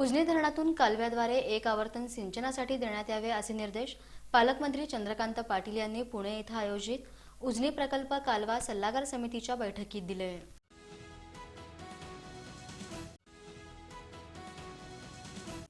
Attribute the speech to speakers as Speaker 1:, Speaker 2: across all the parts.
Speaker 1: उजनी धरणातून कालव्याद्वारे एक आवर्तन सिंचनासाठी देण्यात यावे असे निर्देश पालकमंत्री चंद्रकांत पाटील यांनी पुणे इथं आयोजित उजनी प्रकल्प कालवा सल्लागार समितीच्या बैठकीत दिले.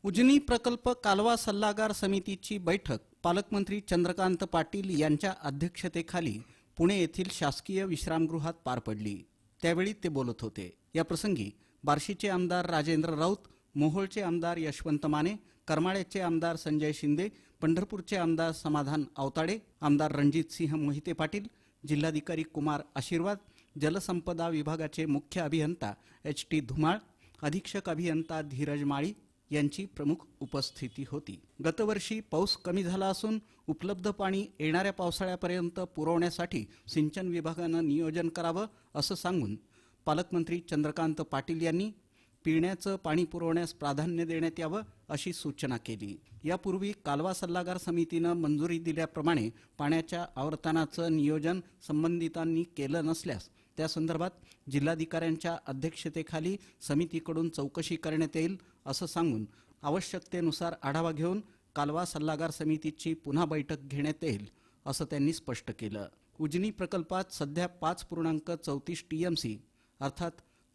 Speaker 2: उजनी प्रकल्प कालवा सल्लागार समितीची बैठक पालकमंत्री चंद्रकांत पाटील यांच्या अध्यक्षतेखाली पुणे येथील शासकीय विश्रामगृहात पार पडली. त्यावेळी ते बोलत होते. या प्रसंगी बार्शीचे आमदार राजेंद्र राऊत मोहोळचे आमदार यशवंत माने करमाळ्याचे आमदार संजय शिंदे पंढरपूरचे आमदार समाधान अवताडे आमदार रणजित सिंह मोहिते पाटील जिल्हाधिकारी कुमार आशीर्वाद जलसंपदा विभागाचे मुख्य अभियंता एच टी धुमाळ अधीक्षक अभियंता धीरज माळी यांची प्रमुख उपस्थिती होती. गतवर्षी पाऊस कमी झाला असून उपलब्ध पाणी येणाऱ्या पावसाळ्यापर्यंत पुरवण्यासाठी सिंचन विभागानं नियोजन करावं असं सांगून पालकमंत्री चंद्रकांत पाटील यांनी पिण्याचं पाणी पुरवण्यास प्राधान्य देण्यात यावं अशी सूचना केली. यापूर्वी कालवा सल्लागार समितीनं मंजुरी दिल्याप्रमाणे पाण्याच्या आवर्तनाचं नियोजन संबंधितांनी केलं नसल्यास त्या संदर्भात जिल्हाधिकाऱ्यांच्या अध्यक्षतेखाली समितीकडून चौकशी करण्यात येईल असं सांगून आवश्यकतेनुसार आढावा घेऊन कालवा सल्लागार समितीची पुन्हा बैठक घेण्यात येईल असं त्यांनी स्पष्ट केलं. उजनी प्रकल्पात सध्या पाच पूर्णांक चौतीस टीएमसी अर्थात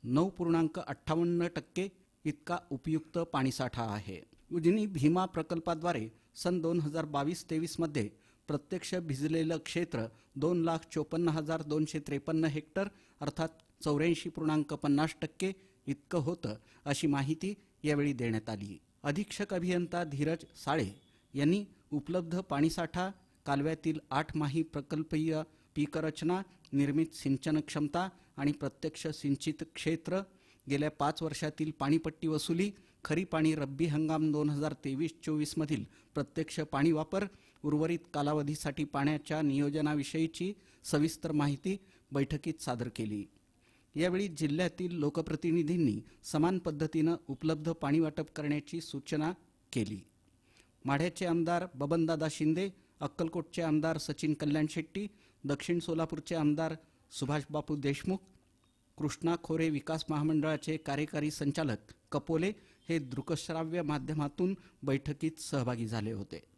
Speaker 2: नऊ पूर्णांक अठ्ठावन्न टक्के इतका उपयुक्त पाणीसाठा आहे. उजनी भीमा प्रकल्पाद्वारे सन दोन हजार बावीस तेवीसमध्ये प्रत्यक्ष भिजलेलं क्षेत्र दोन लाख चोपन्न हजार दोनशे त्रेपन्न हेक्टर अर्थात चौऱ्याऐंशी पूर्णांक पन्नास टक्के इतकं होतं अशी माहिती यावेळी देण्यात आली. अधीक्षक अभियंता धीरज साळे यांनी उपलब्ध पाणीसाठा कालव्यातील आठ माही प्रकल्पीय पीकरचना निर्मित सिंचन क्षमता आणि प्रत्यक्ष सिंचित क्षेत्र गेल्या पाच वर्षातील पाणीपट्टी वसुली खरीप आणि रब्बी हंगाम दोन हजार तेवीस चोवीसमधील प्रत्यक्ष पाणी वापर उर्वरित कालावधीसाठी पाण्याच्या नियोजनाविषयीची सविस्तर माहिती बैठकीत सादर केली. यावेळी जिल्ह्यातील लोकप्रतिनिधींनी समान पद्धतीनं उपलब्ध पाणी वाटप करण्याची सूचना केली. माढ्याचे आमदार बबनदादा शिंदे अक्कलकोटचे आमदार सचिन कल्याण शेट्टी दक्षिण सोलापूरचे आमदार सुभाषबापू देशमुख कृष्णा खोरे विकास महामंडळाचे कार्यकारी संचालक कपोले हे दृकश्राव्य माध्यमातून बैठकीत सहभागी झाले होते.